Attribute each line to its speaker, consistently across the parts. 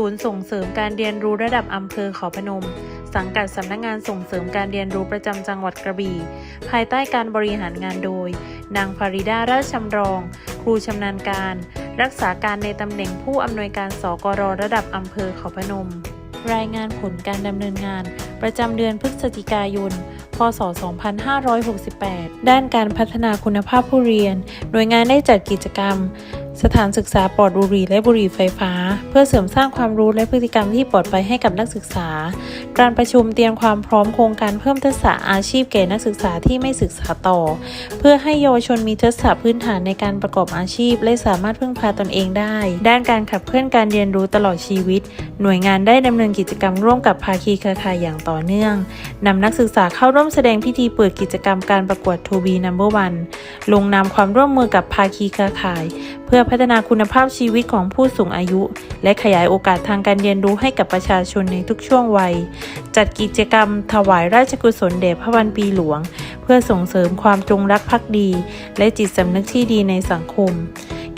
Speaker 1: ศูนย์ส่งเสริมการเรียนรู้ระดับอำเภอเขาพนม สังกัดสำนักงงานส่งเสริมการเรียนรู้ประจำจังหวัดกระบี่ ภายใต้การบริหารงานโดย นางฟาริดาราชชำรอง ครูชำนาญการ รักษาการในตำแหน่งผู้อำนวยการสกรระดับอำเภอเขาพนม รายงานผลการดำเนินงาน ประจำเดือนพฤศจิกายนพศ 2568 ด้านการพัฒนาคุณภาพผู้เรียน หน่วยงานได้จัดกิจกรรม สถานศึกษาปลอดบุหรี่และบุหรี่ไฟฟ้า เพื่อเสริมสร้างความรู้และพฤติกรรมที่ปลอดภัยให้กับนักศึกษา การประชุมเตรียมความพร้อมโครงการเพิ่มทักษะอาชีพแก่นักศึกษาที่ไม่ศึกษาต่อ เพื่อให้เยาวชนมีทักษะพื้นฐานในการประกอบอาชีพ และสามารถพึ่งพาตนเองได้ ด้านการขับเคลื่อนการเรียนรู้ตลอดชีวิต หน่วยงานได้ดำเนินกิจกรรมร่วมกับภาคีเครือข่ายอย่างต่อเนื่องนำนักศึกษาเข้าร่วมแสดงพิธีเปิดกิจกรรมการประกวด To Be Number One ลงนามความร่วมมือกับภาคีเครือข่าย เพื่อพัฒนาคุณภาพชีวิตของผู้สูงอายุ และขยายโอกาสทางการเรียนรู้ให้กับประชาชนในทุกช่วงวัย จัดกิจกรรมถวายราชกุศลแด่พระวันปีหลวง เพื่อส่งเสริมความจงรักภักดี และจิตสำนึกที่ดีในสังคม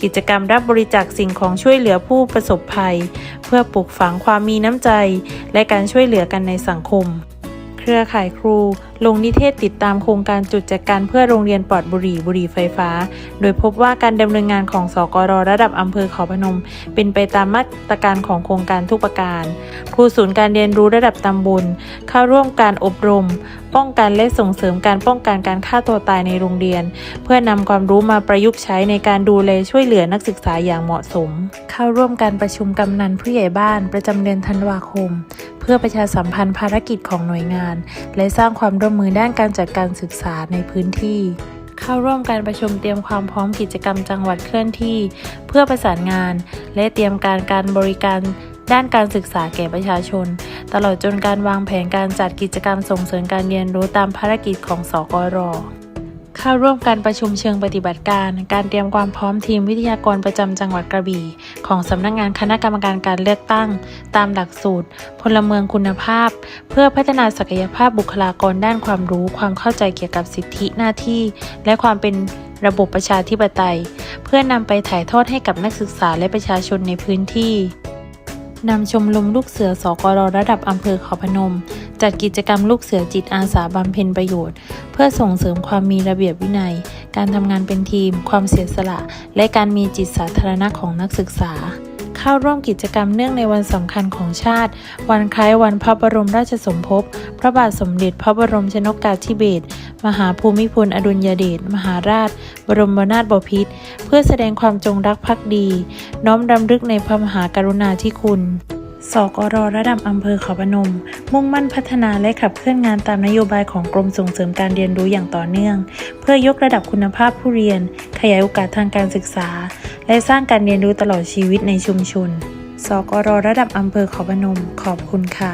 Speaker 1: กิจกรรมรับบริจาคสิ่งของช่วยเหลือผู้ประสบภัย เพื่อปลูกฝังความมีน้ำใจ และการช่วยเหลือกันในสังคม รือข่ายครู ลงนิเทศติดตามโครงการจุดจัดการเพื่อโรงเรียนปลอดบุหรี่บุหรี่ไฟฟ้า โดยพบว่าการดำเนินงานของสกรระดับอำเภอเขาพนม เป็นไปตามมาตรการของโครงการทุกประการ ครูศูนย์การเรียนรู้ระดับตำบลเข้าร่วมการอบรม ป้องกันและส่งเสริมการป้องกันการฆ่าตัวตายในโรงเรียน เพื่อนำความรู้มาประยุกต์ใช้ในการดูแลช่วยเหลือนักศึกษาอย่างเหมาะสม เข้าร่วมการประชุมกำนันผู้ใหญ่บ้านประจำเดือนธันวาคม พื่อประชาสัมพันธ์ภารกิจของหน่วยงาน และสร้างความร่วมมือด้านการจัดการศึกษาในพื้นที่ เข้าร่วมการประชุมเตรียมความพร้อมกิจกรรมจังหวัดเคลื่อนที่ เพื่อประสานงาน และเตรียมการการบริการด้านการศึกษาแก่ประชาชน ตลอดจนการวางแผนการจัดกิจกรรมส่งเสริมการเรียนรู้ตามภารกิจของสกร เข้าร่วมการประชุมเชิงปฏิบัติการ การเตรียมความพร้อมทีมวิทยากรประจำจังหวัดกระบี่ ของสำนักงานคณะกรรมการการเลือกตั้ง ตามหลักสูตร พลเมืองคุณภาพ เพื่อพัฒนาศักยภาพบุคลากรด้านความรู้ ความเข้าใจเกี่ยวกับสิทธิหน้าที่ และความเป็นระบบประชาธิปไตย เพื่อนำไปถ่ายทอดให้กับนักศึกษาและประชาชนในพื้นที่นำชมรมลูกเสือสกรระดับอำเภอขาพนม จัดกิจกรรมลูกเสือจิตอาสาบำเพ็ญประโยชน์ เพื่อส่งเสริมความมีระเบียบวินัย การทำงานเป็นทีม ความเสียสละ และการมีจิตสาธารณะของนักศึกษา เข้าร่วมกิจกรรมเนื่องในวันสำคัญของชาติ วันคล้ายวันพระบรมราชสมภพ พระบาทสมเด็จพระบรมชนกาธิเบศรมหาภูมิพลอดุลยเดชมหาราช บรมนาถบพิตรเพื่อแสดงความจงรักภักดี น้อมรำลึกในพระมหากรุณาธิคุณ สกรระดับอำเภอเขาพนม มุ่งมั่นพัฒนาและขับเคลื่อนงานตามนโยบายของกรมส่งเสริมการเรียนรู้อย่างต่อเนื่อง เพื่อยกระดับคุณภาพผู้เรียน ขยายโอกาสทางการศึกษา และสร้างการเรียนรู้ตลอดชีวิตในชุมชน สกรระดับอำเภอเขาพนม ขอบคุณค่ะ